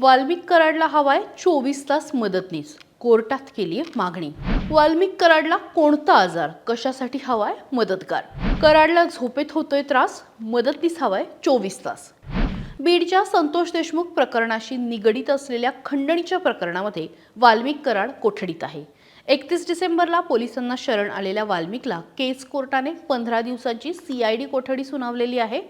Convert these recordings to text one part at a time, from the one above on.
वाल्मिक कराडला हवाय चोवीस तास मदतनीस. कोर्टात केली आहे मागणी. वाल्मिक कराडला कोणता आजार? कशासाठी हवाय मदतगार? कराडला झोपेत होतोय त्रास मदतनीस हवाय चोवीस तास. बीडच्या संतोष देशमुख प्रकरणाशी निगडीत असलेल्या खंडणीच्या प्रकरणामध्ये वाल्मिक कराड कोठडीत आहे. एकतीस डिसेंबरला पोलिसांना शरण आलेल्या वाल्मिकला केस कोर्टाने पंधरा दिवसांची सीआयडी कोठडी सुनावलेली आहे.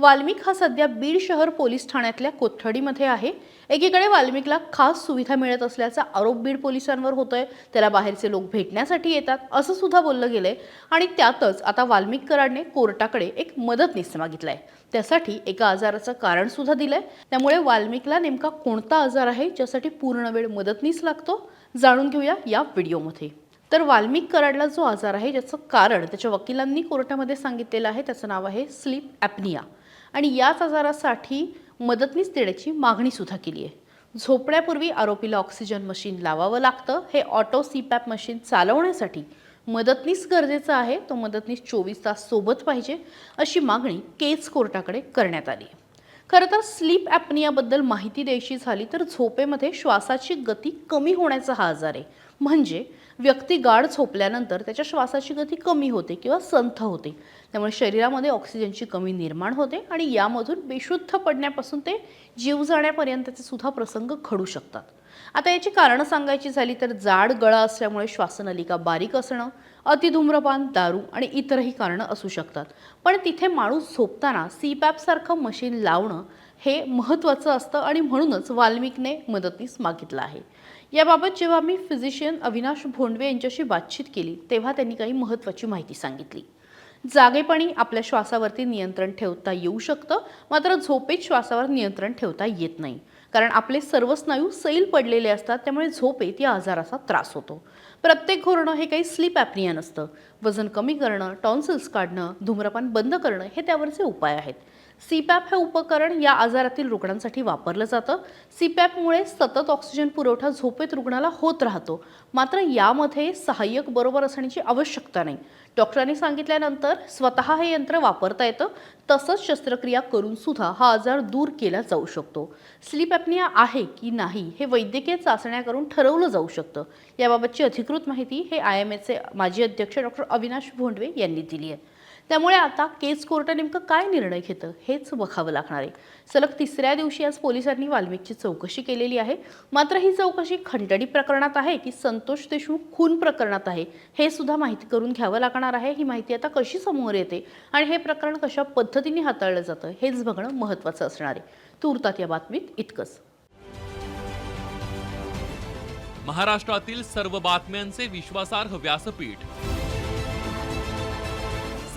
वाल्मिक हा सध्या बीड शहर पोलीस ठाण्यातल्या कोठडीमध्ये आहे. एकीकडे वाल्मिकला खास सुविधा मिळत असल्याचा आरोप बीड पोलिसांवर होतोय. त्याला बाहेरचे लोक भेटण्यासाठी येतात असं सुद्धा बोललं गेलंय. आणि त्यातच आता वाल्मिक कराडने कोर्टाकडे एक मदतनीस मागितलाय. त्यासाठी एका आजाराचं कारण सुद्धा दिलंय. त्यामुळे वाल्मिकला नेमका कोणता आजार आहे ज्यासाठी पूर्ण वेळ मदतनीस लागतो जाणून घेऊया या व्हिडिओमध्ये. तर वाल्मिक कराडला जो आजार आहे ज्याचं कारण त्याच्या वकिलांनी कोर्टामध्ये सांगितलेलं आहे त्याचं नाव आहे स्लीप ॲपनिया. आणि याच आजारासाठी मदतनीस देण्याची मागणीसुद्धा केली आहे. झोपण्यापूर्वी आरोपीला ऑक्सिजन मशीन लावावं लागतं. हे ऑटो सीपॅप मशीन चालवण्यासाठी मदतनीस गरजेचं आहे. तो मदतनीस चोवीस तास सोबत पाहिजे अशी मागणी केज कोर्टाकडे करण्यात आली आहे. खरं तर स्लीप ॲपनियाबद्दल माहिती द्यायची झाली तर झोपेमध्ये श्वासाची गती कमी होण्याचा हा आजार आहे. म्हणजे व्यक्ती गाढ झोपल्यानंतर त्याच्या श्वासाची गती कमी होते किंवा संथ होते. त्यामुळे शरीरामध्ये ऑक्सिजनची कमी निर्माण होते आणि यामधून बेशुद्ध पडण्यापासून ते जीव जाण्यापर्यंतचे सुद्धा प्रसंग घडू शकतात. आता याची कारणं सांगायची झाली तर जाड गळा असल्यामुळे श्वासनलिका बारीक असणं अतिधूम्रपान दारू आणि इतरही कारणं असू शकतात. पण तिथे माणूस झोपताना सीपॅपसारखं मशीन लावणं हे महत्त्वाचं असतं आणि म्हणूनच वाल्मिकने मदतीस मागितलं आहे. याबाबत जेव्हा मी फिजिशियन अविनाश भोंडवे यांच्याशी बातचीत केली तेव्हा त्यांनी काही महत्त्वाची माहिती सांगितली. जागेपणी आपल्या श्वासावरती नियंत्रण ठेवता येऊ शकतं मात्र झोपेत श्वासावर नियंत्रण ठेवता येत नाही. कारण आपले सर्व स्नायू सैल पडलेले असतात त्यामुळे झोपेत या आजाराचा त्रास होतो. प्रत्येक घोरणं हे काही स्लीप ॲपनिया नसतं. वजन कमी करणं टॉन्सिल्स काढणं धूम्रपान बंद करणं हे त्यावरचे उपाय आहेत. सीपॅप हे उपकरण या आजारातील रुग्णांसाठी वापरलं जातं. सीपॅपमुळे सतत ऑक्सिजन पुरवठा झोपेत रुग्णाला होत राहतो. मात्र यामध्ये सहाय्यक बरोबर असण्याची आवश्यकता नाही. डॉक्टरांनी सांगितल्यानंतर स्वतः हे यंत्र वापरता येतं. तसंच शस्त्रक्रिया करून सुद्धा हा आजार दूर केला जाऊ शकतो. स्लीप ॲपनिया आहे की नाही हे वैद्यकीय चाचण्या करून ठरवलं जाऊ शकतं. याबाबतची अधिकृत माहिती हे आय एम एचे माजी अध्यक्ष डॉक्टर अविनाश भोंडवे यांनी दिली आहे. त्यामुळे आता केस कोर्ट नेमकं काय निर्णय घेतं हेच बघावं लागणार आहे. सलग तिसऱ्या दिवशी आज पोलिसांनी वाल्मिकची चौकशी केलेली आहे. मात्र ही चौकशी खंडणी प्रकरणात आहे की संतोष देशमुख खून प्रकरणात आहे हे सुद्धा माहिती करून घ्यावं लागणार आहे ही माहिती आता कशी समोर येते आणि हे प्रकरण कशा पद्धतीने हाताळलं जातं हेच बघणं महत्त्वाचं असणार आहे. तुर्तात या बातमीत इतकंच. महाराष्ट्रातील सर्व बातम्यांचे विश्वासार्ह व्यासपीठ.